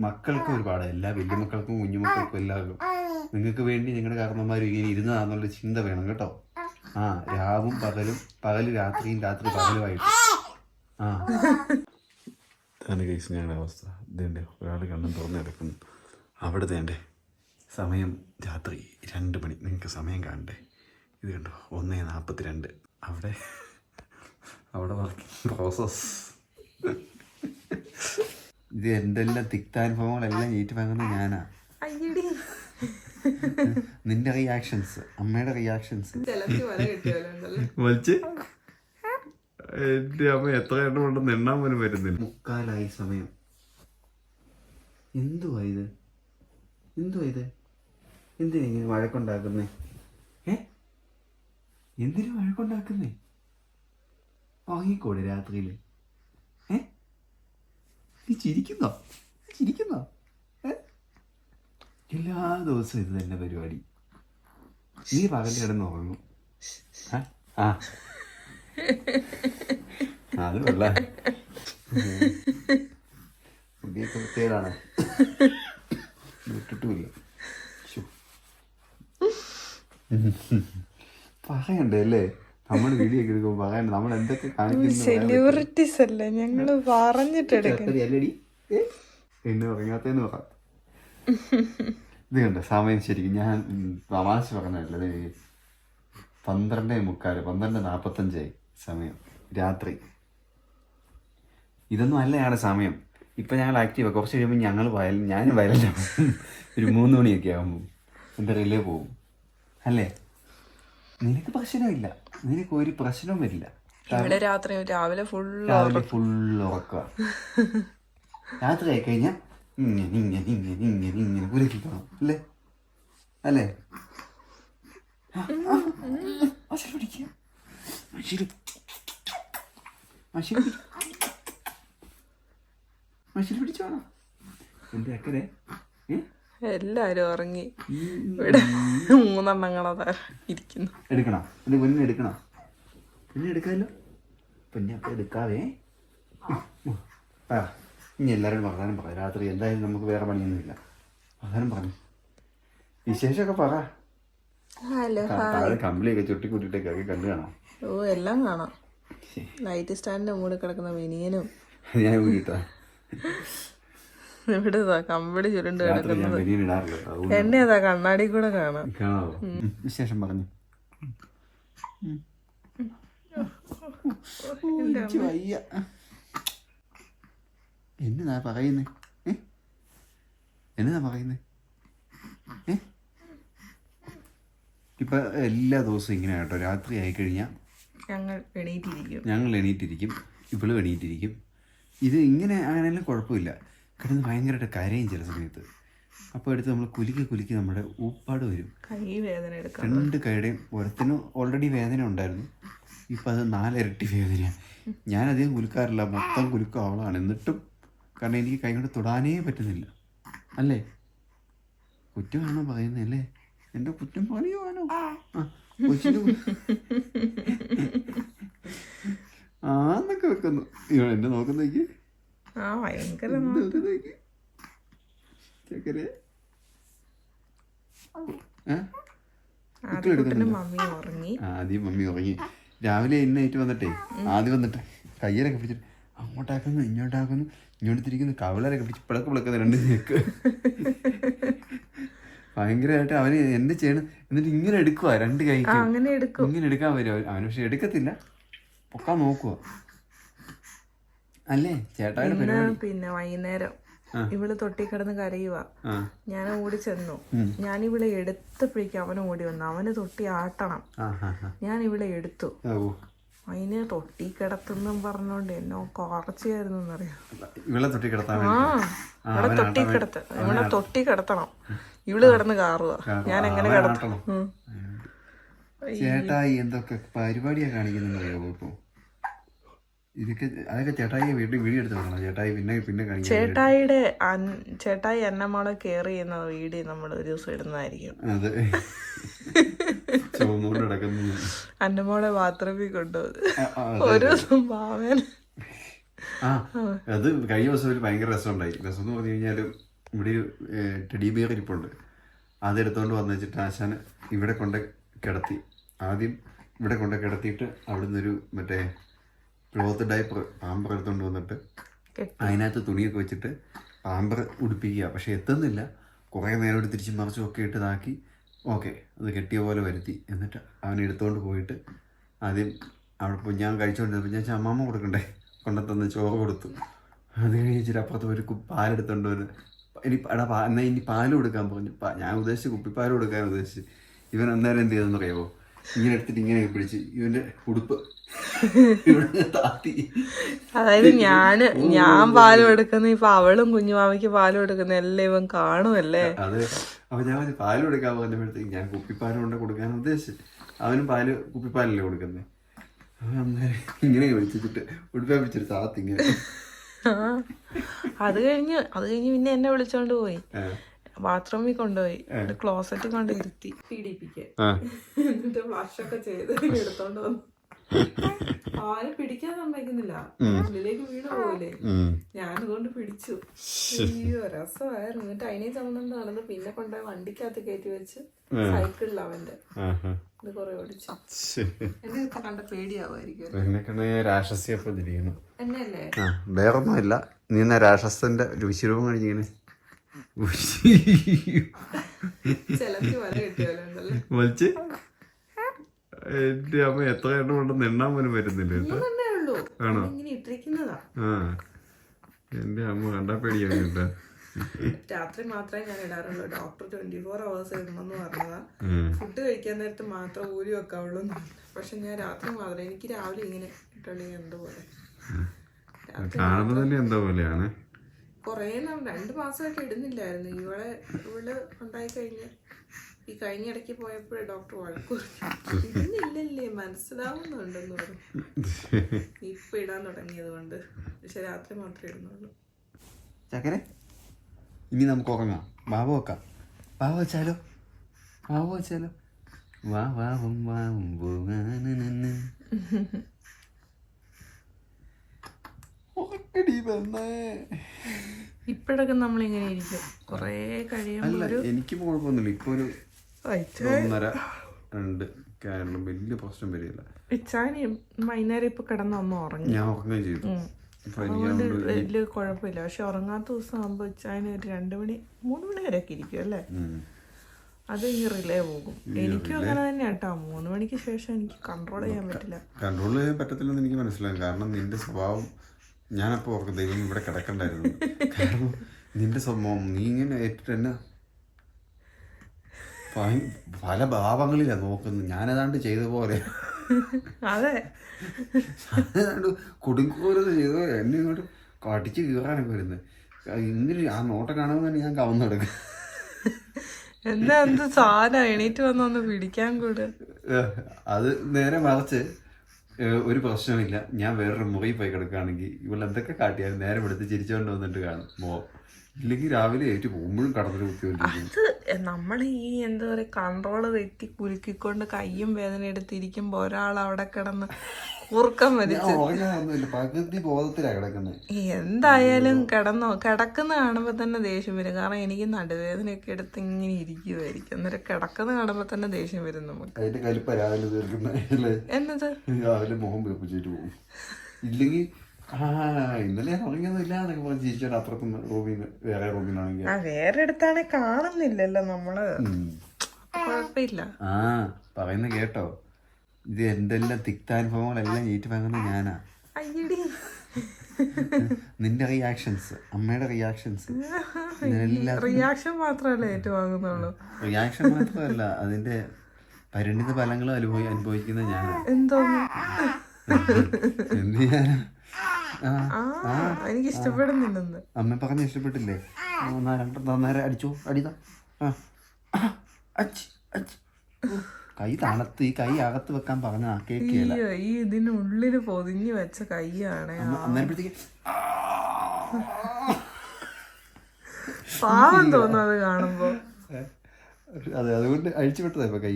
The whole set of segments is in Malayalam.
മക്കൾക്ക് ഒരുപാട് എല്ലാ വലിയ മക്കൾക്കും കുഞ്ഞുമക്കൾക്കും എല്ലാവർക്കും. നിങ്ങൾക്ക് വേണ്ടി നിങ്ങളുടെ കാരണന്മാർ ഇങ്ങനെ ഇരുന്നതാന്നുള്ള ചിന്ത വേണം കേട്ടോ. ആ. രാവും പകലും പകൽ രാത്രിയും രാത്രി പകലുമായിട്ട്. ആ. തന്നെ കേസ് ഞങ്ങളുടെ അവസ്ഥ. ഇതേണ്ടേ ഒരാൾ കണ്ണും തുറന്നെടുക്കുന്നു അവിടെ തേണ്ടേ സമയം രാത്രി രണ്ട് മണി. നിങ്ങൾക്ക് സമയം കാണണ്ടേ? ഇത് കണ്ടോ? ഒന്നേ നാൽപ്പത്തി രണ്ട് അവിടെ അവിടെ വർക്കിംഗ് പ്രോസസ് ഇത് എന്തെല്ലാം തിക്താനുഭവങ്ങളെല്ലാം ഏറ്റുവാങ്ങുന്നത് ഞാനാ. അയ്യടി. നിന്റെ റിയാക്ഷൻസ് അമ്മയുടെ റിയാക്ഷൻസ് വലിച്ച്. എന്റെ അമ്മ എത്ര എണ്ണം ഉണ്ടെന്ന് എണ്ണാൻ പോലും വരുന്നില്ല. മുക്കാലായി സമയം. എന്തുവാ ഇത്? എന്തുവാ ഇത്? എന്തിനാ ഇങ്ങനെ വഴക്കുണ്ടാക്കുന്നേ? ഏ? എന്തിനു വഴക്കുണ്ടാക്കുന്നേ? വാങ്ങിക്കോടെ രാത്രിയിൽ. ഏ നീ ചിരിക്കുന്നോ? ചിരിക്കുന്നോ എല്ലാ ദിവസവും ഇത് തന്നെ പരിപാടി. നീ പകൽ കിടന്ന് ഉറങ്ങും. പറയണ്ടേ അല്ലേ? നമ്മൾ വീഡിയോ ഒക്കെ എടുക്കുമ്പോൾ നമ്മൾ എന്തൊക്കെ സെലിബ്രിറ്റീസ് അല്ലേ? ഞങ്ങൾ പറഞ്ഞിട്ടെടുക്കും. എന്നെ ഉറങ്ങാത്തേന്ന് പറ. ഇത് കണ്ട? സമയം ശരിക്കും ഞാൻ തമാശ പറഞ്ഞല്ലേ പന്ത്രണ്ട് മുക്കാൽ പന്ത്രണ്ട് നാൽപ്പത്തഞ്ചായി സമയം രാത്രി. ഇതൊന്നും അല്ലയാണ് സമയം. ഇപ്പം ഞങ്ങൾ ആക്റ്റീവാണ് കുറച്ച് കഴിയുമ്പോൾ ഞങ്ങൾ വയൽ ഞാൻ വയലിലാണ് ഒരു മൂന്ന് മണിയൊക്കെ ആകുമ്പോൾ എന്റെ റിലേ പോവും അല്ലേ? നിനക്ക് പ്രശ്നമില്ല നിനക്ക് ഒരു പ്രശ്നവും വരില്ല ഇവിടെ രാത്രി രാവിലെ ഫുൾ രാവിലെ ഫുള്ള് ഉറക്കുക രാത്രി ആയി കഴിഞ്ഞാൽ ഇങ്ങനെ ഇങ്ങനെ ഇങ്ങനെ ഇങ്ങനെ ഇങ്ങനെ പുലക്കിക്കണം അല്ലേ? അല്ലേ? മഷിൽ പിടിക്കുക പിടിച്ചോണോ എന്റെ അക്കരെ? ഏ? എല്ലാരും ഉറങ്ങി. ഇവിടെ മൂന്നെണ്ണങ്ങളതാ ഇരിക്കുന്നു. എടുക്കണം? എന്റെ പൊന്നെ എടുക്കണം? പിന്നെ എടുക്കാമല്ലോ പിന്നെ അപ്പൊ എടുക്കാവേ. ആ ഇനി എല്ലാവരും വർത്താനം പറ. രാത്രി എന്തായാലും നമുക്ക് വേറെ പണിയൊന്നുമില്ല. വർത്താനം പറഞ്ഞു വിശേഷമൊക്കെ പറ. താഴെ കമ്പിളിയൊക്കെ ചുട്ടിക്കൂട്ടിട്ടൊക്കെ കണ്ടു കാണാം. ഓ എല്ലാം കാണാം. ലൈറ്റ് സ്റ്റാൻഡിന്റെ മൂടി കിടക്കുന്ന മിനിയനും. ഞാൻ വീട്ടാ ഇവിടെ ഇതാ കമ്പിളി ചുരുണ്ട് കിടക്കുന്നത് എന്നെ അതാ കണ്ണാടി കൂടെ കാണാം വിശേഷം പറഞ്ഞു എന്നതാ പറയുന്നേ എന്നതാ പറയുന്നേ ഇപ്പൊ എല്ലാ ദിവസവും ഇങ്ങനെ കേട്ടോ രാത്രി ആയി കഴിഞ്ഞാൽ ഞങ്ങൾ എണീറ്റിരിക്കും ഞങ്ങൾ എണീറ്റിരിക്കും ഇവളും എണീറ്റിരിക്കും ഇത് ഇങ്ങനെ ആണെങ്കിലും കുഴപ്പമില്ല കിടന്ന് ഭയങ്കരമായിട്ട് കരയും ചില സമയത്ത്. അപ്പോൾ എടുത്ത് നമ്മൾ കുലുക്കി കുലുക്കി നമ്മുടെ ഊപ്പാട് വരും. രണ്ട് കൈയുടെയും ഒരത്തിനും ഓൾറെഡി വേദന ഉണ്ടായിരുന്നു. ഇപ്പം അത് നാലിരട്ടി വേദനയാണ് ഞാൻ അധികം കുലുക്കാറില്ല. മൊത്തം കുലുക്കും അവളാണ്. എന്നിട്ടും കാരണം എനിക്ക് കൈ കൊണ്ട് തൊടാനേ പറ്റുന്നില്ല. അല്ലേ? കുറ്റമാണോ പറയുന്നത് അല്ലേ? എന്റെ കുറ്റം പറയുവാണോ ആ എന്നൊക്കെ ആന്നൊക്കെ വെക്കുന്നു. എന്നെ നോക്കുന്നേക്ക്. ആ ഭയങ്കര ആദ്യം മമ്മി ഉറങ്ങി. രാവിലെ എന്നേറ്റ് വന്നിട്ടേ ആദ്യം വന്നിട്ട് കയ്യിലൊക്കെ പിടിച്ചിട്ട് അങ്ങോട്ടാക്കുന്നു ഇങ്ങോട്ടാക്കുന്നു ഇങ്ങോട്ട് തിരിക്കുന്നു കവളരൊക്കെ പിടിച്ച് പിളക്ക് പിളക്കുന്ന രണ്ട് നേക്ക് ഭയങ്കരമായിട്ട് അവന് എന്ത് ചെയ്യണം? എന്നിട്ട് ഇങ്ങനെ എടുക്കുക രണ്ട് കൈ ഇങ്ങനെ എടുക്കാൻ വരും അവന്. പക്ഷെ എടുക്കത്തില്ല. പൊക്കാൻ നോക്കുക അല്ലേ? ചേട്ടായുടെ പിന്നെ വൈകുന്നേരം. ഇവൾ തൊട്ടി കിടന്ന് കരയുക ഞാൻ ഓടി ചെന്നു. ഞാൻ ഇവിടെ എടുത്തപ്പോഴേക്കും അവന് ഓടി വന്നു. അവന് തൊട്ടി ആട്ടണം. ഞാൻ ഇവിടെ എടുത്തു. അതിന് തൊട്ടി കിടത്തുന്നും പറഞ്ഞോണ്ട് എന്നോ കുറച്ചായിരുന്നു എന്നറിയാം ഇവളെ തൊട്ടി കിടത്താൻ ആ. ഇവിടെ തൊട്ടി കിടത്ത്. ഇവിടെ തൊട്ടി കിടത്തണം. ഇവൾ കിടന്ന് കാറുക ഞാൻ എങ്ങനെ കിടത്തണം ചേട്ടാ ചേട്ടായി എന്തൊക്കെ പരിപാടിയാ കാണിക്കുന്നു ഇപ്പൊ? ഇതൊക്കെ അതൊക്കെ ചേട്ടായി വീട്ടിൽ വീഡിയോ എടുത്ത് വെക്കണം? ചേട്ടായി പിന്നെ പിന്നെ കാണിക്കാൻ ചേട്ടായിയുടെ ചേട്ടായി എന്നമ്മളെ കെയർ ചെയ്യുന്ന വീഡിയോ നമ്മൾ ഒരു ദിവസം ഇടുന്നതായിരിക്കും. അതെ. ചുവന്നുകൊണ്ട് കിടക്കുന്നു. അന്നമ്മോളെ ബാത്റൂമിൽ കൊണ്ടുപോകും ഒരു ദിവസം ഭാവൻ ആ അത് കഴിഞ്ഞ ദിവസം ഒരു ഭയങ്കര രസമുണ്ടായി. രസം എന്ന് പറഞ്ഞു കഴിഞ്ഞാൽ ഇവിടെ ഒരു ടെഡി ബിയർ ഇരിപ്പുണ്ട്. അതെടുത്തോണ്ട് വന്നു വെച്ചിട്ട് ആശാൻ ഇവിടെ കൊണ്ട് കിടത്തി. ആദ്യം ഇവിടെ കൊണ്ട് കിടത്തിയിട്ട് അവിടുന്ന് ഒരു മറ്റേ ക്ലോത്ത് ഡൈപ്പർ പാമ്പർ എടുത്തോണ്ട് വന്നിട്ട്. അതിനകത്ത് തുണിയൊക്കെ വെച്ചിട്ട് പാമ്പർ ഉടുപ്പിക്കുക. പക്ഷെ എത്തുന്നില്ല. കുറേ നേരം എടുത്ത് തിരിച്ച് മറിച്ചും ഒക്കെ ഇട്ട് ഇതാക്കി. ഓക്കെ അത് കെട്ടിയ പോലെ വരുത്തി. എന്നിട്ട് അവൻ എടുത്തുകൊണ്ട് പോയിട്ട് ആദ്യം അവിടെ പോയി. ഞാൻ കഴിച്ചുകൊണ്ടിരുന്നപ്പോൾ ഞാൻ അമ്മമ്മ കൊടുക്കണ്ടേ? കൊണ്ടുത്തന്ന് ചോറ് കൊടുത്തു. അത് കഴിച്ചിട്ട് അപ്പുറത്ത് ഒരു പാലെടുത്തോണ്ട് വന്ന് ഇനി എടാ പാ എന്നാൽ ഇനി പാൽ കൊടുക്കാൻ പറഞ്ഞു. ഞാൻ ഉദ്ദേശിച്ച് കുപ്പിപ്പാൽ കൊടുക്കാൻ ഉദ്ദേശിച്ച്. ഇവൻ അന്നേരം എന്ത് ചെയ്തെന്ന് അറിയാമോ ഇങ്ങനെ എടുത്തിട്ട് ഇങ്ങനെ പിടിച്ച് ഇവന്റെ ഉടുപ്പ് താത്തി. അതായത് ഞാൻ ഞാൻ പാൽ എടുക്കുന്ന ഇപ്പൊ അവളും കുഞ്ഞുമാമയ്ക്ക് പാൽ കൊടുക്കുന്ന എല്ലാം ഇവൻ കാണുമല്ലേ അത്. അപ്പൊ ഞാൻ പാൽ കൊടുക്കാൻ പറഞ്ഞപ്പോഴത്തേക്ക് ഞാൻ കുപ്പിപ്പാൽ കൊണ്ട് കൊടുക്കാൻ ഉദ്ദേശിച്ചു. അവനും പാൽ കുപ്പിപ്പാലല്ലേ കൊടുക്കുന്നേ? അന്നേരം ഇങ്ങനെ വിളിച്ചിട്ട് ഉടുപ്പേ പിടിച്ചിട്ട് താത്തി ഇങ്ങനെ ആ. അത് കഴിഞ്ഞ് അത് കഴിഞ്ഞ് പിന്നെ എന്നെ വിളിച്ചോണ്ട് പോയി. ബാത്റൂമിൽ കൊണ്ടുപോയി. ക്ലോസറ്റ് കൊണ്ട് ഇരുത്തി. പീഡിപ്പിക്കാൻ. എന്നിട്ട് ഫ്ലഷ് ഒക്കെ ചെയ്ത് എടുത്തോണ്ട് വന്നു. പാൽ പിടിക്കാൻ സമ്മതിക്കുന്നില്ല. ഉള്ളിലേക്ക് വീണ് പോവില്ലേ. ഞാനതുകൊണ്ട് പിടിച്ചു. അയ്യോ രസമായിരുന്നു. എന്നിട്ട് അതിനെ ചമ്മന്ന് നടന്ന് പിന്നെ കൊണ്ടുപോയി വണ്ടിക്കകത്ത് കയറ്റി വെച്ച് സൈക്കിളിൽ അവന്റെ. ഇത് കൊറേ ഓടിച്ചു. എന്നെ കണ്ട പേടിയാവുമായിരിക്കും എന്നെ ആ വേറൊന്നുമില്ല. നീ എന്നാ രാക്ഷസന്റെ ഒരു കഴിഞ്ഞിരിക്കുന്നു കഴിഞ്ഞിങ്ങനെ വലിച്ച്? എന്റെ അമ്മ എത്ര എണ്ണം ഉണ്ടെന്ന് എണ്ണാൻ പോലും ഉള്ളൂ. ആണോ? ആ. എന്റെ അമ്മ കണ്ടാ പേടിയാണ് കേട്ടോ രാത്രി മാത്രമേ ഞാൻ ഇടാറുള്ളൂ. ഡോക്ടർ ട്വന്റി ഫോർ അവേഴ്സ് ഇടണമെന്ന് പറഞ്ഞതാ. ഫുഡ് കഴിക്കാൻ നേരത്ത് മാത്രം ഊരി വെക്കാവുള്ളൂ പക്ഷെ ഞാൻ രാത്രി മാത്രമേ എനിക്ക് രാവിലെ ഇങ്ങനെ ഇട്ടുണ്ടെങ്കിൽ എന്തോ പോലെ കാണുന്നത് തന്നെ എന്തോ പോലെയാണ്? കൊറേ നാൾ രണ്ട് മാസമായിട്ട് ഇടുന്നില്ലായിരുന്നു. ഇവിടെ ഇവൾ ഉണ്ടായി കഴിഞ്ഞ് ഈ കഴിഞ്ഞ ഇടയ്ക്ക് പോയപ്പോഴേ ഡോക്ടർ വഴക്കു. ഇടുന്നില്ലല്ലേ മനസ്സിലാവുന്നുണ്ടെന്ന് പറഞ്ഞു. ഇപ്പൊ ഇടാൻ തുടങ്ങിയത് കൊണ്ട് പക്ഷെ രാത്രി മാത്രമേ ഇടുന്നുള്ളൂ. ചക്കരെ ഇനി നമുക്ക് ഉറങ്ങാം. വാവ വെക്കാം വാവ വെച്ചാലോ വാവ വെച്ചാലോ വാ വാവും വാവും പോകാനനന്ന്. ഇപ്പോഴൊക്കെ നമ്മൾ ഇങ്ങനെ ഇരിക്കും. കൊറേ കഴിയുമ്പോൾ എനിക്ക് കുഴപ്പമൊന്നുമില്ല. ഇപ്പൊ ഒരു ഒന്നര രണ്ട് കാരണം വലിയ പ്രശ്നം വരില്ല ഇച്ചാനി വൈകുന്നേരം ഇപ്പൊ കിടന്നൊന്ന് ഉറങ്ങി. ഞാൻ ഉറങ്ങുകയും ചെയ്തു. അതുകൊണ്ട് വലിയ കുഴപ്പമില്ല. പക്ഷെ ഉറങ്ങാത്ത ദിവസം ആകുമ്പോൾ ഇച്ചാനി ഒരു രണ്ട് മണി മൂന്ന് മണി വരെയൊക്കെ ഇരിക്കും അല്ലേ? അത് ഈ റിലേ പോകും. എനിക്കും അങ്ങനെ തന്നെ കേട്ടോ മൂന്ന് മണിക്ക് ശേഷം എനിക്ക് കൺട്രോൾ ചെയ്യാൻ പറ്റില്ല. കൺട്രോൾ ചെയ്യാൻ പറ്റത്തില്ലെന്ന് എനിക്ക് മനസ്സിലായി. കാരണം നിന്റെ സ്വഭാവം ഞാനപ്പോൾ ഓർക്കും ദൈവം ഇവിടെ കിടക്കണ്ടായിരുന്നു. കാരണം നിന്റെ സ്വഭാവം നീ ഇങ്ങനെ ഏറ്റിട്ട് എന്നെ പല ഭാവങ്ങളില്ല നോക്കുന്നത്. ഞാനേതാണ്ട് ചെയ്ത പോലെ. അതെ. ഞാനേതാണ്ട് കുടുംബോരത് ചെയ്ത പോലെ. എന്നെ ഇങ്ങോട്ട് കടിച്ച് കീറാനൊക്കെ വരുന്നത് ഇങ്ങനെ ആ നോട്ടം കാണുമ്പോൾ തന്നെ ഞാൻ കവന്നെടുക്കും എന്താ എന്ത് സാധനം? എണീറ്റ് വന്നൊന്ന് പിടിക്കാൻ കൂടെ. അത് നേരെ മറിച്ച് ഒരു പ്രശ്നമില്ല ഞാൻ വേറൊരു മുറിയിൽ പോയി കിടക്കുകയാണെങ്കിൽ ഇവൾ എന്തൊക്കെ കാട്ടിയാലും നേരം എടുത്ത് ചിരിച്ചുകൊണ്ട് വന്നിട്ട് കാണും. മോ ഇല്ലെങ്കിൽ രാവിലെ ഏറ്റു പോകുമ്പോഴും കടത്തിൽ കുത്തി അത് നമ്മൾ ഈ എന്താ പറയുക കൺട്രോൾ തെറ്റി കുലുക്കിക്കൊണ്ട് കയ്യും വേദന എടുത്തിരിക്കുമ്പോ ഒരാൾ അവിടെ കിടന്ന് പകുതി ബോധത്തിലാണ് കിടക്കുന്നത് എന്തായാലും കിടന്നോ കിടക്കുന്ന കാണുമ്പോൾ തന്നെ ദേഷ്യം വരും. കാരണം എനിക്ക് നടുവേദനയൊക്കെ എടുത്ത് ഇങ്ങനെ ഇരിക്കുമായിരിക്കും അന്നേരം കിടക്കുന്ന കാണുമ്പോൾ തന്നെ ദേഷ്യം വരും നമുക്ക്. അതിന്റെ കലിപ്പ രാവിലെ തീർക്കുന്ന എന്നത്? രാവിലെ മുഖം പോകും. ഇല്ലെങ്കിൽ ആ ഇന്നലെ ഉറങ്ങിയൊന്നുമില്ല എന്നൊക്കെ പറഞ്ഞ് ചിരിച്ചോണ്ട് അപ്പുറത്ത് റൂമിൽ വേറെ റൂമിലാണെങ്കിൽ ആ വേറെ അടുത്താണെ കാണുന്നില്ലല്ലോ നമ്മൾ. കുഴപ്പമില്ല. ആ പറയുന്ന കേട്ടോ. ഇത് എന്തെല്ലാം തിക്താനുഭവങ്ങളെല്ലാം ഏറ്റു വാങ്ങുന്ന ഞാനാ. അയ്യടി. നിന്റെ റിയാക്ഷൻസ് അമ്മയുടെ റിയാക്ഷൻസ് റിയാക്ഷൻ മാത്രമല്ലേ ഏറ്റുവാങ്ങുന്നുള്ളൂ റിയാക്ഷൻ മാത്രമല്ല അതിന്റെ പരിണിത ഫലങ്ങളും അനുഭവി അനുഭവിക്കുന്ന ഞാനാ. എന്തോ എന്ത് ചെയ്യാനാ എനിക്ക് ഇഷ്ടപ്പെടുന്നില്ലെന്ന് അമ്മ പറഞ്ഞ ഇഷ്ടപ്പെട്ടില്ലേ? ആ, അടിച്ചു അടിതാ കൈ തണുത്ത് ഈ കൈ അകത്ത് വെക്കാൻ പറഞ്ഞ കേക്കിയല്ല ഈ ഇതിനുള്ളിൽ പൊതിഞ്ഞു വെച്ച കൈയാണ് അന്നേരപ്പോഴത്തേക്ക് പാവം തോന്നും അത് കാണുമ്പോ. അതെ അതുകൊണ്ട് അഴിച്ചു വിട്ടതാ ഇപ്പൊ കൈ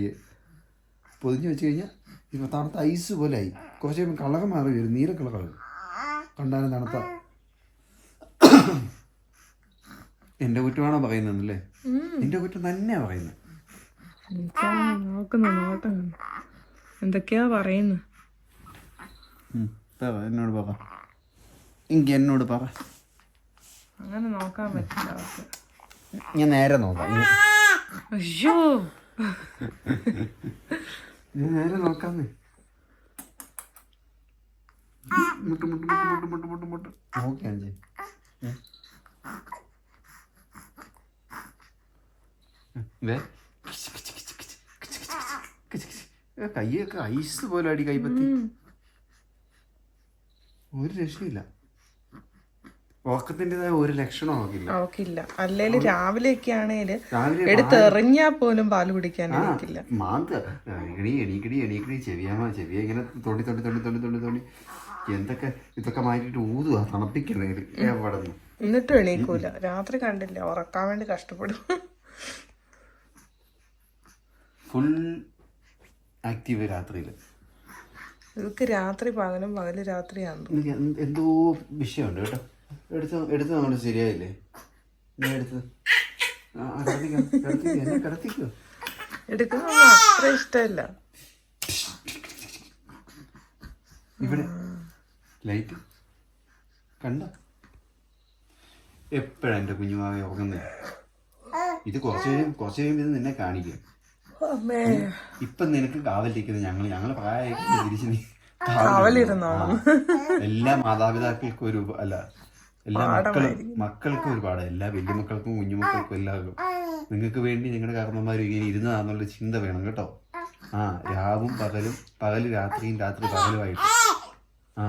പൊതിഞ്ഞു വെച്ച് കഴിഞ്ഞാൽ ഇപ്പൊ തണുത്ത ഐസ് പോലെ ആയി. കുറച്ച് കഴിയുമ്പോൾ കളർ മാറി വരും നീല കളറാകും കണ്ടാലും തണുത്ത എന്റെ കുറ്റമാണോ പറയുന്നല്ലേ എന്റെ കുറ്റം തന്നെയാ പറയുന്നത്. നോക്കുന്നു നോട്ടം. എന്തൊക്കെയാ പറയുന്നു എന്നോട് പറ. എനിക്ക് എന്നോട് പറ. അങ്ങനെ നോക്കാൻ പറ്റില്ല ഞാൻ നേരെ നോക്കാം. അയ്യോ. നേരെ നോക്കാന്ന്. മുട്ട് മുട്ട് മുട്ട് മുട്ട് മുട്ട് മുട്ട് ഓക്കെ അഞ്ചേ കൈയൊക്കെ ഐസ് പോലെ അടി കൈപ്പത്തി. ഒരു രക്ഷയില്ല. ഉറക്കത്തിന്റെതായ ഒരു ലക്ഷണം അവക്കില്ല അവക്കില്ല അല്ലെങ്കിൽ രാവിലെയൊക്കെ ആണെങ്കിൽ എടുത്തെറിഞ്ഞാൽ പോലും പാൽ കുടിക്കാൻ എനിക്കില്ല മാന്ത. എണീക്കടി എണീക്കടി എണീക്കടി. ചെവിയാമ ചെവിയ ഇങ്ങനെ തോണ്ടി തോണ്ടി തോണ്ടി തോണ്ടി തോണ്ടി തോണ്ടി. എന്തൊക്കെ ഇതൊക്കെ മാറ്റിട്ട് ഊതുക തണുപ്പിക്കണേ എവിടെ നിന്ന് എന്നിട്ടും എണീക്കൂല. രാത്രി കണ്ടില്ല. ഉറക്കാൻ വേണ്ടി കഷ്ടപ്പെടും. ഫുൾ ആക്റ്റീവ് രാത്രിയിൽ ഇതൊക്കെ രാത്രി പകലും പകൽ രാത്രിയാണ് എന്തോ വിഷയമുണ്ട് കേട്ടോ. എടുത്ത് എടുത്ത് നമ്മൾ ശരിയായില്ലേ? ഞാൻ എടുത്ത്. കിടത്തിക്കോ എടുക്കുന്നൊന്നും അത്ര ഇഷ്ടമല്ല. ഇവിടെ ലൈറ്റ് കണ്ട? എപ്പോഴാണ് എന്റെ കുഞ്ഞുമാവെ ഉറങ്ങുന്നത് ഇത് കുറച്ച് കഴിയും കുറച്ച് കഴിയുമ്പോൾ ഇത് നിന്നെ കാണിക്കും. ഇപ്പം നിനക്ക് കാവലിരിക്കുന്നത് ഞങ്ങൾ ഞങ്ങൾ പ്രായമായിട്ട് തിരിച്ച് നീ. എല്ലാ മാതാപിതാക്കൾക്കും ഒരു അല്ല എല്ലാ മക്കളും മക്കൾക്കും ഒരു വലിയ എല്ലാ കുഞ്ഞു കുഞ്ഞുമക്കൾക്കും എല്ലാവർക്കും. നിങ്ങൾക്ക് വേണ്ടി നിങ്ങളുടെ കാരണന്മാർ ഇങ്ങനെ ഇരുന്നതാന്നുള്ള ചിന്ത വേണം കേട്ടോ. ആ രാവും പകലും പകൽ രാത്രിയും രാത്രി പകലുമായിട്ട്. ആ.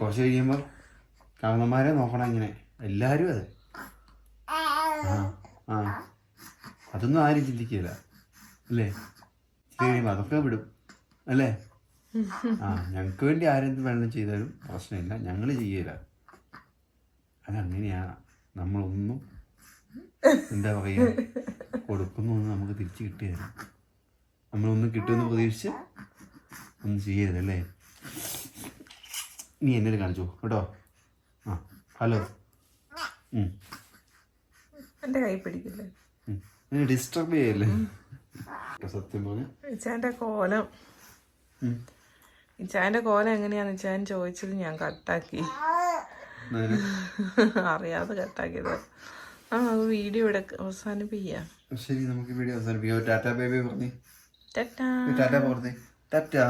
കുറച്ച് കഴിയുമ്പോൾ കാരണന്മാരെ നോക്കണം ഇങ്ങനെ. എല്ലാരും അതെ. അതൊന്നും ആരും ചിന്തിക്കില്ല. അല്ലേ? ഇച്ചിരി കഴിയുമ്പോൾ അതൊക്കെ വിടും. അല്ലേ? ആ. ഞങ്ങൾക്ക് വേണ്ടി ആരെന്ത് വേണം ചെയ്താലും പ്രശ്നമില്ല. ഞങ്ങൾ ചെയ്യില്ല അതങ്ങനെയാണ് നമ്മളൊന്നും എന്താ പറയുക കൊടുക്കുന്നൊന്നും നമുക്ക് തിരിച്ചു കിട്ടിയതല്ല. നമ്മളൊന്നും കിട്ടുമെന്ന് പ്രതീക്ഷിച്ച് ഒന്നും ചെയ്യരുത് അല്ലേ? നീ എന്നെ കാണിച്ചു കേട്ടോ? ആ ഹലോ. ഉം. എന്റെ കൈ പിടിക്കില്ലേ? ഡിസ്റ്റർബ് ചെയ്യല്ലേ? സത്യം പറഞ്ഞ. കോലം. ഇച്ചാന്റെ കോലം എങ്ങനെയാന്ന് ഇച്ചാൻ ചോദിച്ചത് ഞാൻ കട്ടാക്കി. അറിയാതെ കട്ടാക്കിയത്. ആ നമുക്ക് വീഡിയോ ഇവിടെ അവസാനിപ്പിക്കാം. ശരി നമുക്ക് വീഡിയോ അവസാനിപ്പിക്കാം. ടാറ്റ ബേബി പറഞ്ഞു. ടാറ്റാ. ടാറ്റ പറഞ്ഞു. ടാറ്റാ.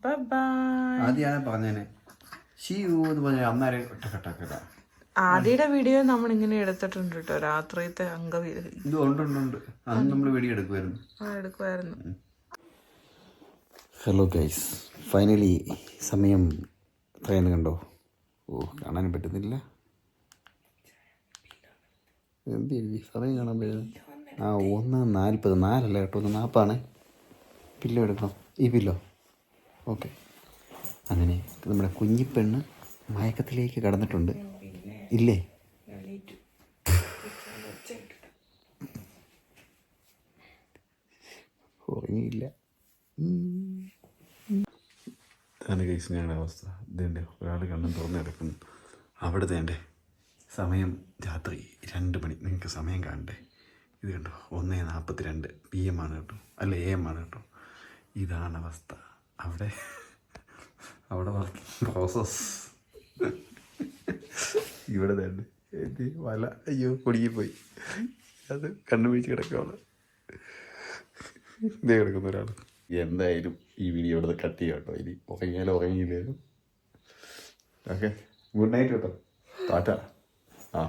ബൈ ആദ്യമാണ് പറഞ്ഞേനെ. ഷിയു എന്ന് പറഞ്ഞ അന്നേരം ഒറ്റക്കെട്ടക്കല ആദ്യയുടെ വീഡിയോ നമ്മൾ ഇങ്ങനെ എടുത്തിട്ടുണ്ട് കേട്ടോ രാത്രിയത്തെ അംഗവിധി ഇത് ഉണ്ട് ഉണ്ട് ഉണ്ട്. അന്ന് നമ്മൾ വീഡിയോ എടുക്കുമായിരുന്നു ആ എടുക്കുമായിരുന്നു ഹലോ ഗൈസ് ഫൈനലി സമയം എത്രയാണ് കണ്ടോ? ഓ കാണാനും പറ്റുന്നില്ല. എന്ത് എഴുതി സമയം കാണാൻ പറ്റുന്നത് ആ ഒന്ന് നാൽപ്പത്. നാലല്ല കേട്ടോ? ഒന്ന് നാൽപ്പാണ് പില്ലോ എടുക്കണം. ഈ പില്ലോ ഓക്കെ അങ്ങനെ നമ്മുടെ കുഞ്ഞിപ്പെണ്ണ് മയക്കത്തിലേക്ക് കടന്നിട്ടുണ്ട്. ഇല്ലേ? ഉറങ്ങിയില്ല. ഇതാണ് കേസ് ഞങ്ങളുടെ അവസ്ഥ. ഇതേണ്ടേ ഒരാൾ കണ്ണും തുറന്ന് കിടക്കുന്നു അവിടെ തേണ്ടേ? സമയം രാത്രി രണ്ട് മണി. നിങ്ങൾക്ക് സമയം കാണണ്ടേ? ഇത് കണ്ടോ? ഒന്ന് നാൽപ്പത്തി രണ്ട് പി എം ആണ് കേട്ടോ. അല്ല എ എം ആണ് കേട്ടോ. ഇതാണ് അവസ്ഥ. അവിടെ അവിടെ വർക്കിംഗ് പ്രോസസ് ഇവിടെ തന്നെ. എന്റെ വല അയ്യോ കുടുങ്ങിപ്പോയി. അത് കണ്ണു പിടിച്ച് കിടക്കുകയാണ് ഇതേ കിടക്കുന്ന ഒരാൾ എന്തായാലും ഈ വീഡിയോ ഇവിടെ കട്ട് ചെയ്യാം കേട്ടോ. ഇനി ഉറങ്ങിയാലും ഉറങ്ങിയില്ലാലും. ഓക്കെ ഗുഡ് നൈറ്റ് കേട്ടോ. ടാറ്റ ആ.